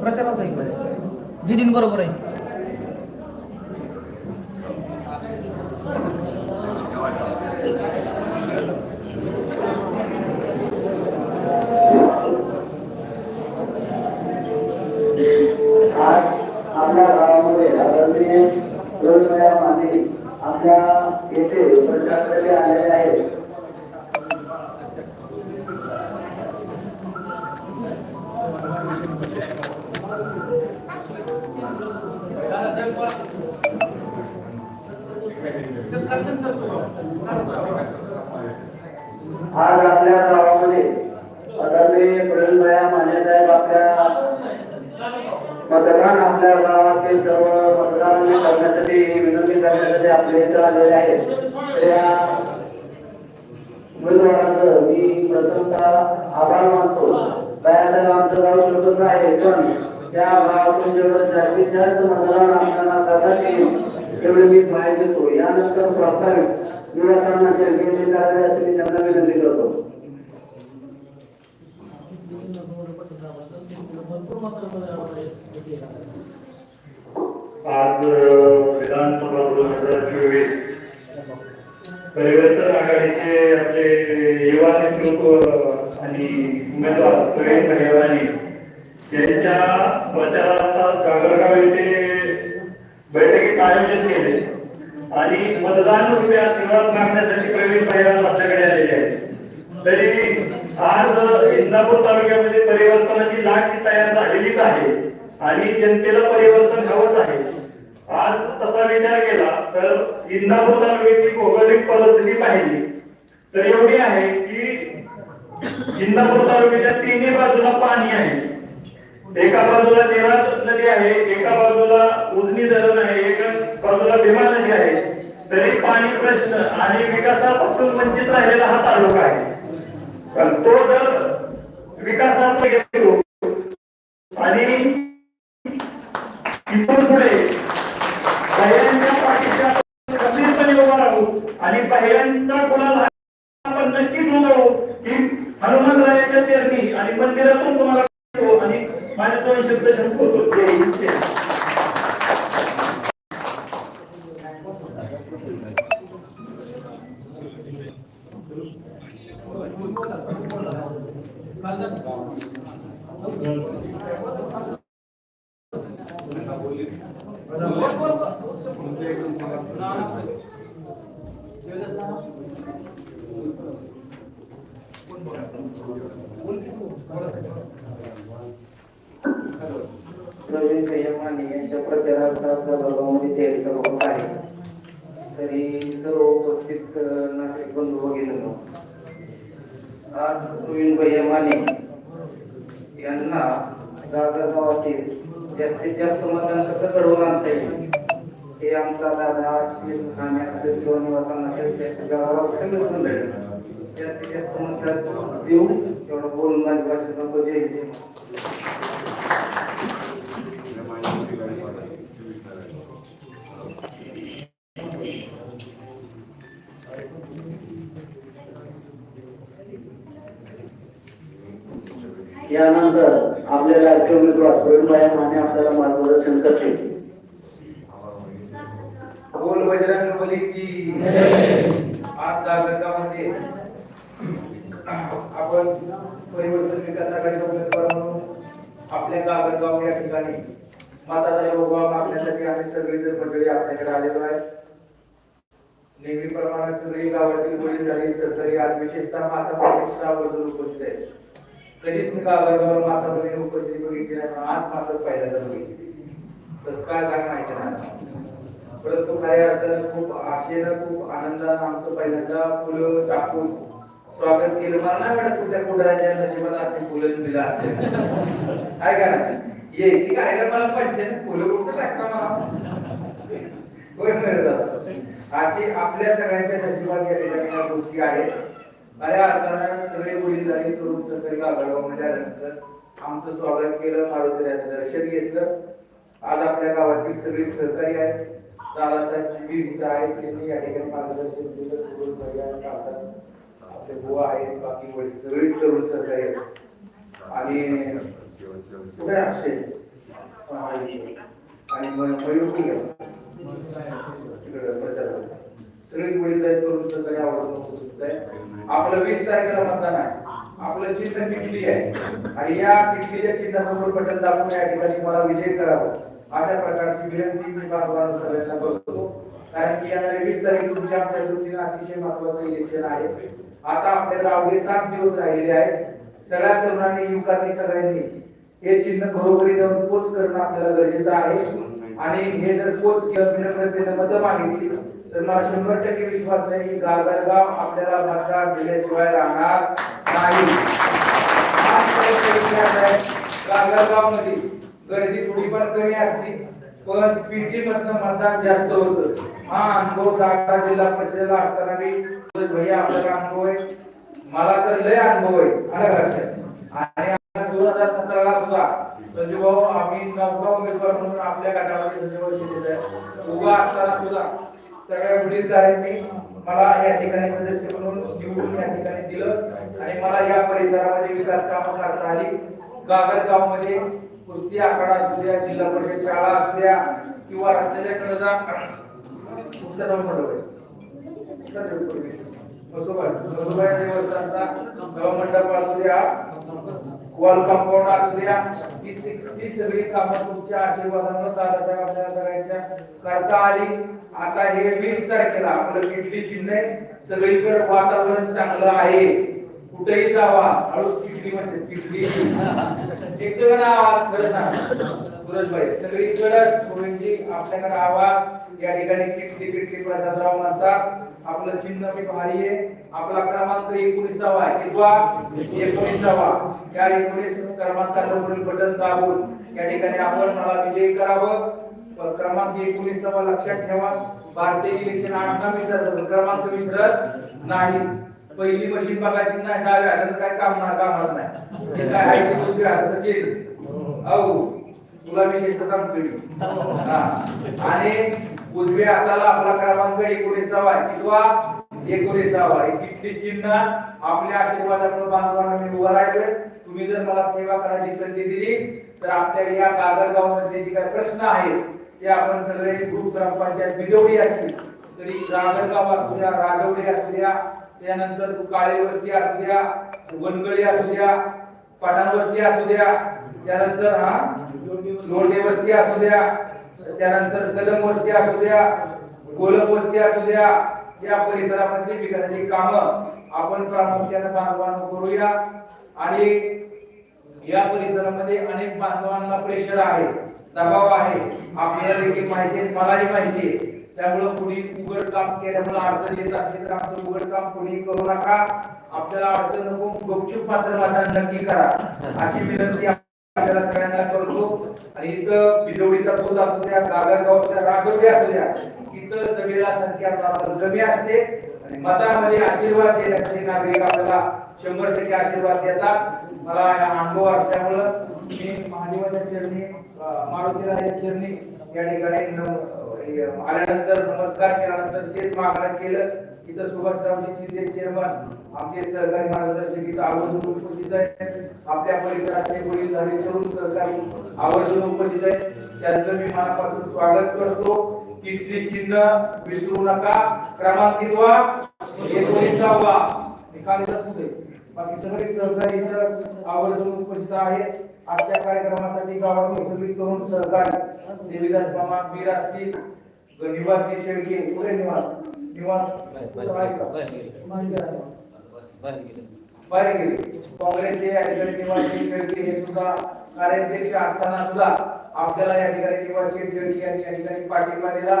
प्रचार होतो इकडे दिदीन बरोबर आहे. आपल्या गावातील सर्व मतदारांनी करण्यासाठी विनंती करण्यासाठी आपल्या इथं आलेले आहेत. उमेदवारांचं मी प्रथमतः आभार मानतो. बायासाहेब आमचं गाव छोटंच आहे पण त्या गावातून जेवढं जास्तीत जास्त मतदान आपल्याला करता येईल मी सहाय्य देतो यानंतर प्रस्तावित निवासांना शेतकरी करावे त्यांना विनंती करतो. आज विधानसभा दोन हजार चोवीस परिवर्तन आघाडीचे आपले युवा नेतृत्व आणि उमेदवार प्रवीण भैरवानी यांच्या प्रचारार्थ गागरगाव येथे बैठकीत आयोजित केले. आणि मतदान रुपये आशीर्वाद मागण्यासाठी प्रवीण भैरवान आपल्याकडे आलेले आहेत. तरी आज इंदापूर तालुक्यामध्ये परिवर्तनाची लाट तयार झालेलीच आहे. आणि जनतेला परिवर्तन हवंच आहे. आज तसा विचार केला तर इंदापूर तालुक्याची भौगोलिक परिस्थिती पाहिली. तर एवढी आहे की इंदापूर तालुक्याच्या तिन्ही बाजूला पाणी आहे. एका बाजूला नेरा नदी आहे एका बाजूला उजनी धरण आहे एका बाजूला भीमा नदी आहे. तरी पाणी प्रश्न आणि विकासापासून वंचित राहिलेला हा तालुका आहे. तो जर विकासाचा घेतो आणि इथून पुढे पहिल्यांच्या पाठीच्या गंभीरपणे उभा राहू आणि पहिल्यांचा गुलाल आपण नक्कीच उधळू की हनुमंतरायाच्या चरणी आणि मंदिरातून तुम्हाला आणि माझ्या दोन शब्द संपवतो Gracias. प्रवीण माने यांच्या प्रचारार्थ आपल्या गावामध्ये जाहीर सभा होत आहे तरी सर्व उपस्थित अ, नागरिक बंधू भगिनींनो आज प्रवीण भैयमाने यांना दादा गावातील जास्तीत जास्त मतदान कसं घडवून आणता येईल हे आमचा दादा असेल ठाणे असेल किंवा निवासांना असेल त्या गावाला सगळं मंडळी जास्तीत जास्त देऊ बोलून माझी भाषा नको जय जय यानंतर आपल्याला राजकीय उमेदवार प्रवीणभाई माने आपल्याला मार्गदर्शन करते. बोल बजरंग बली की आज जागृतामध्ये आपण परिवर्तन विकास आघाडीचा उमेदवार म्हणून आपल्या गावगाव या ठिकाणी माताचा बाबा मागण्यासाठी आम्ही सगळे जर मंडळी आपल्याकडे आलेलो आहे. नेहमीप्रमाणे सगळी गावातील वडील झाली सरकारी आज विशेषतः माता प्रतीक्षा बद्दल उपस्थित आहे कधीच मी गावागावर माता बहिणी उपस्थित बघितली नाही आज मात्र पहिल्यांदा बघितली. तसं काय काय माहिती नाही. परंतु खऱ्या अर्थानं खूप आशेनं खूप आनंदानं आमचं पहिल्यांदा फुलं टाकून स्वागत केलं. मला नाही वाटत कुठल्या कुठल्या नशिबात आपली फुलं दिलं असेल काय का यायची कार्यक्रमाला पंचायत फुलं कुठं लागतं मला? अशी आपल्या सगळ्यांच्या नशिबात या गोष्टी आहेत. खऱ्या अर्थानं सगळे वडील झाली सोडून सरकारी गावाला म्हटल्यानंतर आमचं स्वागत केलं मारुतीचं दर्शन घेतलं. आज आपल्या गावातील सगळे सहकारी आहेत. दादासाहेब शिबीर इथं त्यांनी या ठिकाणी मार्गदर्शन दिलं आपले बुवा आहेत बाकी वडील सगळे तरुण सर आहेत. आणि कुठे आहे अक्षय? आणि म- मयूर कुठे? सगळी मुली आहेत करून सगळे आवडत आपलं वीस तारखेला मतदान आहे. आपलं चिन्ह किटली आहे. आणि या किटलीच्या चिन्हासमोर बटन दाबून या ठिकाणी मला विजय करावं. अशा प्रकारची विनंती मी बांधवांना सगळ्यांना करतो. कारण की येणारे वीस तारीख तुमच्या आमच्या दृष्टीने अतिशय महत्वाचं इलेक्शन आहे. आता आपल्याला अवघे सात दिवस राहिलेले आहेत. सगळ्या तरुणांनी युवकांनी सगळ्यांनी हे चिन्ह घरोघरी जाऊन पोच करणं आपल्याला गरजेचं आहे. आणि हे जर पोच केलं विनम्रतेने मतं मागितली तर मला शंभर टक्के विश्वास आहे की गागरगाव आपल्याला मतदार दिल्याशिवाय राहणार नाही. आजपर्यंत मध्ये गर्दी थोडी पण कमी असली पण पीटी मधनं मतदान जास्त होत? हा अनुभव जागा जिल्हा परिषदेला असताना बी भैया आपल्याला अनुभव आहे. मला तर लय अनुभव आहे आलं लक्षात आणि दोन हजार सतराला सुद्धा संजूभाऊ आम्ही नवका उमेदवार म्हणून आपल्या गटामध्ये संजूभाऊ भाऊ आहे उभा असताना सुद्धा सगळ्या वडीलधाऱ्यांनी मला या ठिकाणी सदस्य म्हणून निवडून या ठिकाणी दिलं. आणि मला या परिसरामध्ये विकास कामं करता आली. गागरगावमध्ये कुस्ती आखाडा असू द्या जिल्हा परिषद शाळा असू द्या किंवा रस्त्याच्या कडे कुठलं जाऊन मंडप देवस्थानचा असू द्या वॉल कंपाऊंड असू द्या ही सगळी कामं तुमच्या आशीर्वादामुळे दादासाहेब आपल्याला सगळ्यांच्या करता आली. आता हे वीस तारखेला आपलं इडली चिन्ह सगळीकडे वातावरण चांगलं आहे. कुठेही जावा हळूच किटली म्हणजे किटली एक आवाज खरं सांग. सुरजभाई सगळीकडे गोविंदजी आपल्याकडे आवाज या ठिकाणी किटली किटली प्रसादराव म्हणतात. आपलं चिन्ह मी भारी आहे. आपला क्रमांक एकोणीसावा आहे. कितवा? एकोणीसावा. या एकोणीस क्रमांकाचं बटन दाबून या ठिकाणी आपण मला विजय करावं. क्रमांक एकोणीसावा लक्षात ठेवा. भारतीय इलेक्शन आठ क्रमांक विसरत नाही. पहिली मशीन बघायची नाही डाव्या हातात काय काम नाही कामात नाही. हे काय आहे ते उजव्या हाताचं चिन्ह अहो तुला विशेष सांगतोय मी. आणि उजव्या हाताला आपला क्रमांक एकोणीसावा आहे. कितवा? एकोणीसावा आहे. किती चिन्ह आपल्या आशीर्वादामुळे बांधवांना मी उभा राहिलोय तुम्ही जर मला सेवा करायची संधी दिली तर आपल्या या गागरगावमध्ये जे काही प्रश्न आहेत ते आपण सगळे ग्रुप ग्रामपंचायत बिजवडी असतील. तरी गागरगाव असू द्या राजवडी असू द्या त्यानंतर काळे वस्ती असू द्या वनगळी असू द्या पठाण वस्ती असू द्या त्यानंतर हा? लोंढे वस्ती असू द्या त्यानंतर कदम वस्ती असू द्या गोलम वस्ती असू द्या या परिसरामधली विकासाची कामं आपण प्रामुख्याने बांधवांना करूया. आणि या परिसरामध्ये अनेक बांधवांना प्रेशर आहे दबाव आहे. आपल्याला देखील माहिती आहे मलाही माहिती आहे. त्यामुळं कोणी उघड काम केल्यामुळे अडचण येत असली तर आमचं उघड काम कोणी करू नका. आपल्याला अडचण नको गुपचूप मात्र माझा नक्की करा. अशी विनंती आपल्याला सगळ्यांना करतो. आणि इथं बिजवडीचा पोत असू द्या गागरगावच्या राजवडी असू द्या इथं सगळ्या संख्या कमी असते. आणि मतामध्ये आशीर्वाद देण्यासाठी नागरिक आपल्याला शंभर टक्के आशीर्वाद देतात. मला अनुभव असल्यामुळं मी महादेवाच्या चरणी मारुतीला चरणी या ठिकाणी आल्यानंतर नमस्कार केल्यानंतर तेच मागणं केलं. इथं सुभाषरावजी शिंदे चेअरमन आमचे सहकारी मार्गदर्शक इथं आवर्जून उपस्थित आहेत. आपल्या परिसरातले वडील झाले तरुण सहकारी आवर्जून उपस्थित आहेत. त्यांचं मी मनापासून स्वागत करतो. तिथली चिन्ह विसरू नका. क्रमांक कितवा एकोणीसावा. एखाद्या सुदे बाकी सगळे सहकारी इथं आवर्जून उपस्थित आहेत. आजच्या कार्यक्रमासाठी गावातील सगळी तरुण सहकारी देवीदास मामा मीर असतील निवासी शेळके पुढे निवास निवास. बाहेर गेले. काँग्रेसचे या ठिकाणी निवासी शेळके हे सुद्धा कार्याध्यक्ष असताना सुद्धा आपल्याला या ठिकाणी निवासी शेळके यांनी या ठिकाणी पाठिंबा दिला.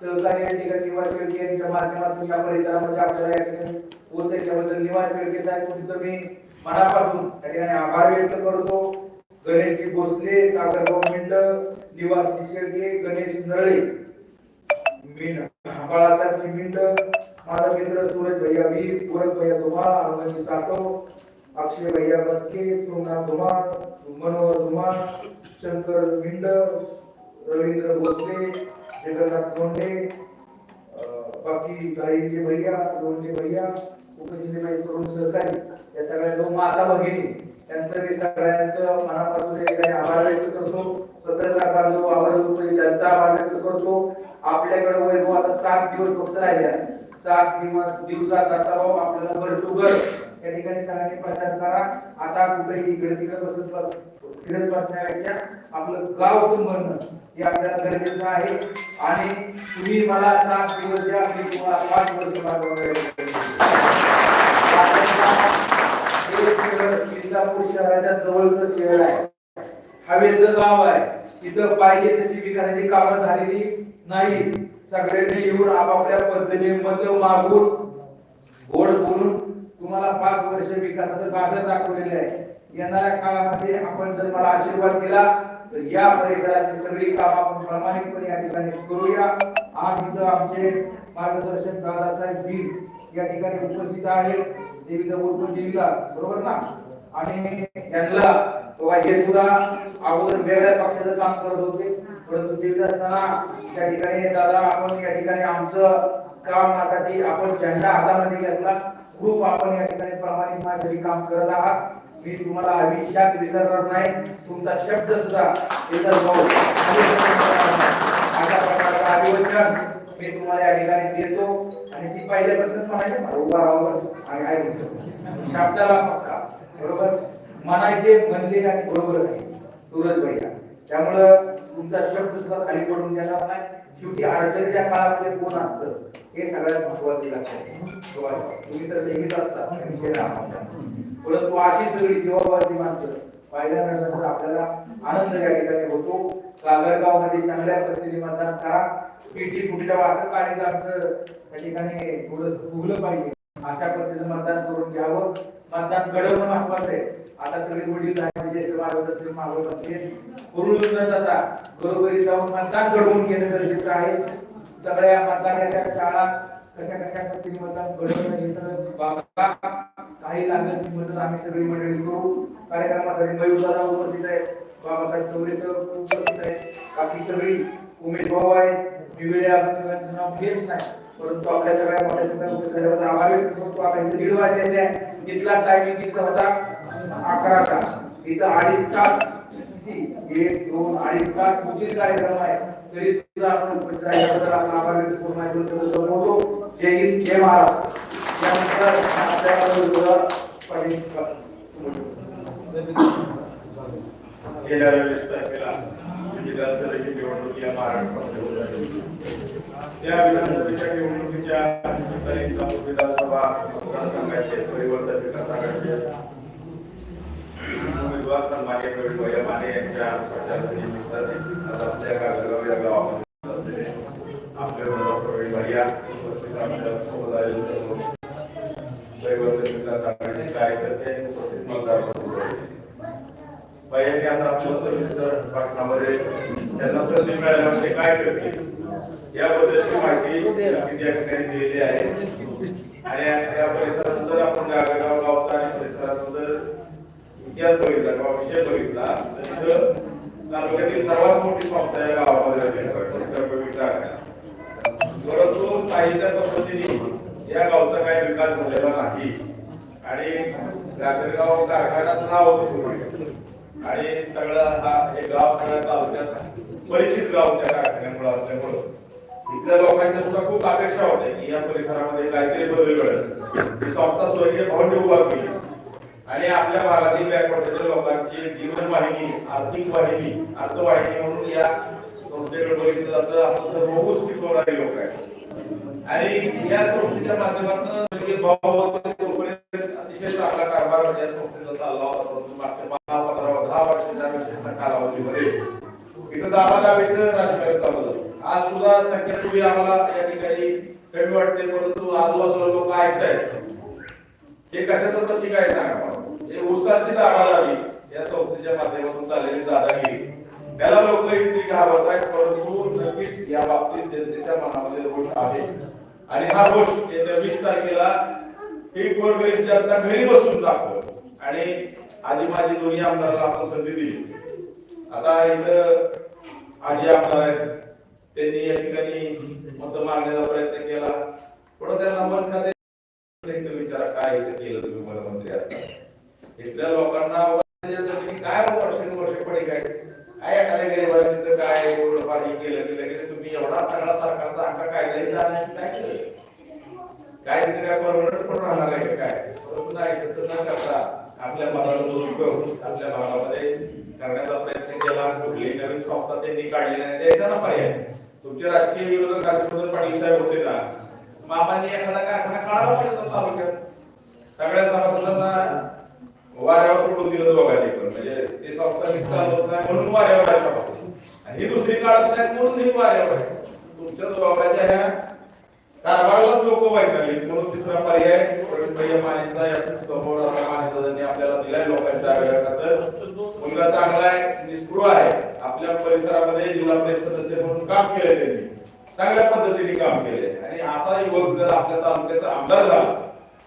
सहकार्य या ठिकाणी निवासी शेळके यांच्या माध्यमातून या परिसरामध्ये आपल्याला या ठिकाणी होत त्याबद्दल निवास शेळके साहेब तुमचं मी मनापासून या ठिकाणी आभार व्यक्त करतो. गणेशजी भोसले सागरभाऊ मिंड निवासी शेळके गणेश नळे बाळासाहेब मिंड माझा मित्र सूरज भैया वीर पूरक भैया धुमाळ अरुणजी सातव अक्षय भैया बसके सोमनाथ धुमाळ मनोहर धुमाळ शंकर मिंड रवींद्र भोसले जगन्नाथ बाकी गाईचे भैया लोणचे भैया उपजिल्हे भाई सहकारी या सगळ्या लोक माता भगिनी. त्यांचं मी सगळ्यांचं मनापासून ठिकाणी आभार व्यक्त करतो. पत्रकार बांधव आभार करतो. आपल्याकडे वैभव हो, आता सात दिवस फक्त राहिले सात दिवस दिवसात आता भाऊ आपल्याला घर टू घर या ठिकाणी सगळ्यांनी प्रचार करा. आता कुठेही इकडे तिकडे बसत फिरत बसण्यापेक्षा आपलं गाव संबंध हे आपल्याला गरजेचं आहे. आणि तुम्ही मला सात दिवस द्या मी तुम्हाला पाच वर्ष इंदापूर शहराच्या जवळचं शहर आहे. हवेचं गाव आहे. तिथं पाहिजे तशी विकासाची कामं झालेली नाही. सगळ्यांनी येऊन आपापल्या पद्धतीने मत मागून गोड बोलून तुम्हाला पाच वर्ष विकासाचं गाजर दाखवलेलं आहे. येणाऱ्या काळामध्ये आपण जर मला आशीर्वाद दिला तर या परिसराची सगळी काम आपण प्रामाणिकपणे या ठिकाणी करूया. आज इथं आमचे मार्गदर्शक दादासाहेब वीर या ठिकाणी उपस्थित आहेत. देवीचा बोलतो देवीला बरोबर ना? आणि त्यांना हे सुद्धा अगोदर वेगळ्या पक्षाचं काम करत होते. परंतु देवीदास असताना त्या ठिकाणी दादा आपण या ठिकाणी आमचं कामासाठी आपण झेंडा हातामध्ये घेतला. खूप आपण या ठिकाणी प्रामाणिक माझ्यासाठी काम करत आहात. मी तुम्हाला आयुष्यात विसरणार नाही. तुमचा शब्द सुद्धा देवीदास भाऊ अशा प्रकारचं अभिवचन मी तुम्हाला या ठिकाणी देतो. आणि ती पहिल्यापासून म्हणायचं ना, उभा राहावं आणि काय म्हणतो शब्दाला पक्का. बरोबर? म्हणायचे म्हणले आणि बरोबर आहे. सूरज भैया. त्यामुळं तुमचा शब्द सुद्धा खाली पडून देणार नाही. शेवटी अडचणीच्या काळामध्ये कोण असतं? हे सगळ्यात महत्त्वाचे लागतं तुम्ही तर नेहमीच असता परंतु अशी सगळी जीवाभावाची माणसं पाहिल्यानंतर आपल्याला आनंद या ठिकाणी होतो. कागरगावमध्ये चांगल्या पद्धतीने मतदान करा. पीटी कुठल्या असं कार्य आमचं त्या ठिकाणी थोडं फुगलं पाहिजे. अशा पद्धतीने मतदान करून घ्यावं. मतदान घडवणं महत्वाचं आहे. आता सगळे वडील आहेत ज्येष्ठ मार्गदर्शक जाता बरोबरी जाऊन मतदान घडवून घेणं गरजेचं आहे. सगळ्या मतदानाच्या शाळा कशा कशा पद्धतीने मतदान घडवणं हे सगळं बाबा काही लागत ती मदत आम्ही सगळी मंडळी करू कार्यक्रमासाठी मयूर उपस्थित आहे बाबासाहेब चौरे उपस्थित आहे बाकी सगळी उमेद भाऊ आहे विवेळे आपण सगळ्यांचं नाव घेत नाही. परंतु आपल्या सगळ्या मोठ्या सगळ्या आभार व्यक्त करतो. आपल्या इथे दीड वाजलेले आहे इथला टायमिंग तिथं होता. अकरा तास. इथं अडीच तास. किती? एक दोन अडीच तास उशीर कार्यक्रम आहे. तरी सुद्धा आपण उपस्थित राहिल्याबद्दल आपण आभार व्यक्त करून माझे शब्द जय हिंद जय महाराष्ट्र. आपल्याबरोबर गेल्या वेळेस तारखेला विधानसभेची निवडणूक या महाराष्ट्रामध्ये होत आहे त्या विधानसभेच्या निवडणुकीच्या विधानसभा मतदारसंघाचे परिवर्तन विकास आघाडीचे उमेदवार सन्मान्य प्रवीण भैया माने यांच्या आज आपले उमेदवार प्रवीण भैया उपस्थित आमच्या कार्यकर्ते आणि उपस्थित मतदार आता सविस्तर भाषणामध्ये त्यांना संधी मिळाल्यामध्ये काय करतील याबद्दलची माहिती या ठिकाणी दिलेली आहे आणि या परिसरात जर आपण गावगाव गावचा आणि परिसरात जर इतिहास बघितला किंवा विषय बघितला तर तालुक्यातील सर्वात मोठी संस्था या गावामध्ये आहे, डॉक्टर विटा परंतु काहीच्या पद्धतीने या गावचा काही विकास झालेला नाही. आणि रात्रीगाव कारखान्याचं नाव होतं आणि सगळं हा हे गाव सगळ्या तालुक्यात परिचित गाव त्या कारखान्यामुळे असल्यामुळं इथल्या लोकांच्या सुद्धा खूप अपेक्षा होत्या की या परिसरामध्ये काहीतरी बदल घडेल. ही संस्था स्वर्गीय भवन उभा केली आणि आपल्या भागातील बॅकवर्डच्या लोकांची जीवन वाहिनी आर्थिक वाहिनी अर्थवाहिनी म्हणून या संस्थेकडे बघितलं जातं. आपण सर्व पिकवणारे लोक आहेत. आणि या संस्थेच्या माध्यमातून म्हणजे अतिशय चांगला कारभार म्हणजे या संस्थेचा चालला होता परंतु मागच्या पंधरा दहा वर्षाच्या कालावधीमध्ये इथं दाबादाबीचं राजकारण चालू झालं. आज सुद्धा आम्हाला या ठिकाणी कमी वाटते परंतु आजूबाजूला लोक ऐकतायत. हे कशाचं प्रतीक आहे सांगा मला. हे या संस्थेच्या माध्यमातून चाललेली दादागिरी त्याला लोक इतकी घाबरत आहेत परंतु नक्कीच या बाबतीत जनतेच्या मनामध्ये रोष आहे. आणि हा रोष येत्या वीस तारखेला ही गोरगरीब जनता घरी बसून दाखव आणि आधी माझी दोन्ही आमदाराला आपण संधी दिली. आता इथं आजी आमदार आहेत. त्यांनी या ठिकाणी मत मागण्याचा प्रयत्न केला. थोडं त्यांना मन का ते इथं विचारा काय इथं केलं तुम्ही मला मंत्री असताना इथल्या लोकांना त्याच्यासाठी काय पडे काय? काय एखाद्या गरीबाला तिथं काय एवढं पाणी केलं की लगेच तुम्ही एवढा सगळा सरकारचा अख्खा कायदा ही काय केलं. काय तिथे काय परमनंट पण राहणार आहे काय? परंतु नाही तसं न करता आपल्या भागाला जो उपयोग आपल्या भागामध्ये करण्याचा प्रयत्न केला कुठली नवीन संस्था त्यांनी काढली नाही त्याचा ना पर्याय. तुमचे राजकीय विरोधक राजवर्धन पाटील साहेब होते ना मामांनी एखादा कारखाना काढावा पाहिजे तालुक्यात. सगळ्या सभासदांना वाऱ्यावर सोडून दिलं दोघांनी पण. म्हणजे ते संस्था नाही म्हणून वाऱ्यावर असा आणि ही दुसरी काढत नाही म्हणून ही वाऱ्यावर आहे. तुमच्या दोघांच्या ह्या कारभारालाच लोक वैतागले म्हणून तिसरा पर्याय प्रवीणभाई मानेचा या समोर असा मानेचा त्यांनी आपल्याला दिलाय लोकांच्या आग्रहात तर मुलगा चांगला आहे निष्ठुर आहे. आपल्या परिसरामध्ये जिल्हा परिषद सदस्य म्हणून काम केलंय त्यांनी. चांगल्या पद्धतीने काम केले आणि असा युवक जर आपल्या तालुक्याचा आमदार झाला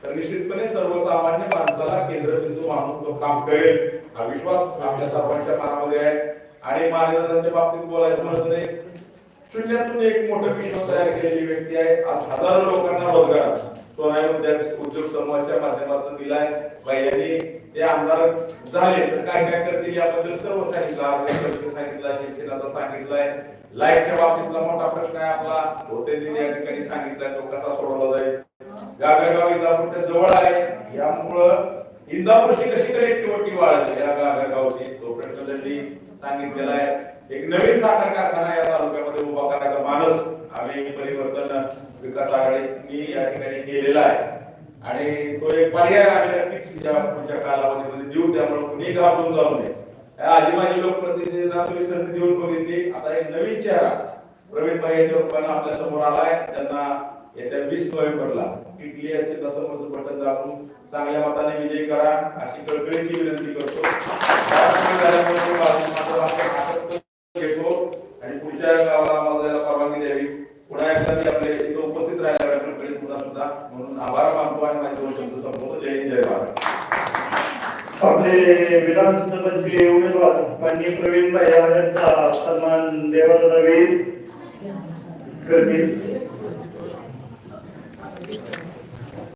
तर निश्चितपणे सर्वसामान्य माणसाला केंद्रबिंदू मानून तो काम करेल. हा विश्वास आपल्या सर्वांच्या मनामध्ये आहे. आणि मान्यतांच्या बाबतीत बोलायचं म्हणत नाही शून्यातून एक मोठं विश्व तयार केलेली व्यक्ती आहे. आज हजारो लोकांना रोजगार सोनाई विद्यार्थी म्हणजे उद्योग समूहाच्या माध्यमातून दिलाय. बाई ते आमदार झाले तर काय काय करतील याबद्दल सर्व सांगितलं. आरोग्य सांगितलं शिक्षणाचा सांगितलंय. लाईटच्या बाबतीतला मोठा प्रश्न आहे आपला. होते या ठिकाणी सांगितलाय तो कसा सोडवला जाईल. गागागाव इंदापूरच्या जवळ आहे. यामुळं इंदापूरची कशी कनेक्टिव्हिटी वाढली या गागागावची तो प्रश्न त्यांनी सांगितलेला आहे. एक नवीन साखर कारखाना या तालुक्यामध्ये उभा करायचा मानस आम्ही परिवर्तन विकास आघाडी मी या ठिकाणी केलेला आहे. आणि तो एक पर्याय आम्ही नक्कीच पुढच्या कालावधीमध्ये देऊ त्यामुळे कुणी गावातून जाऊ नये. या लोकप्रतिनिधींना तुम्ही संधी देऊन बघितली. आता एक नवीन चेहरा प्रवीण भाई यांच्या रूपाने आपल्यासमोर आलाय. त्यांना येत्या वीस नोव्हेंबरला इटली याचे चिन्हासमोरचं बटन दाबून चांगल्या मताने विजयी करा. अशी कळकळीची विनंती करतो राजकीय झाल्यामुळे मी माझं- माझं वाक्य हातात घेतो आणि पुढच्या गावाला आम्हाला जायला परवानगी द्यावी पुन्हा एकदा मी आपल्या इथे उपस्थित राहिल्या कळकळीत पुन्हा सुद्धा. म्हणून आभार मानतो आणि माझे दोन शब्द संपवतो. जय हिंद जय महाराज आपले विधानसभेचे उमेदवार माननीय प्रवीण भाई यांचा सन्मान देवाला करतील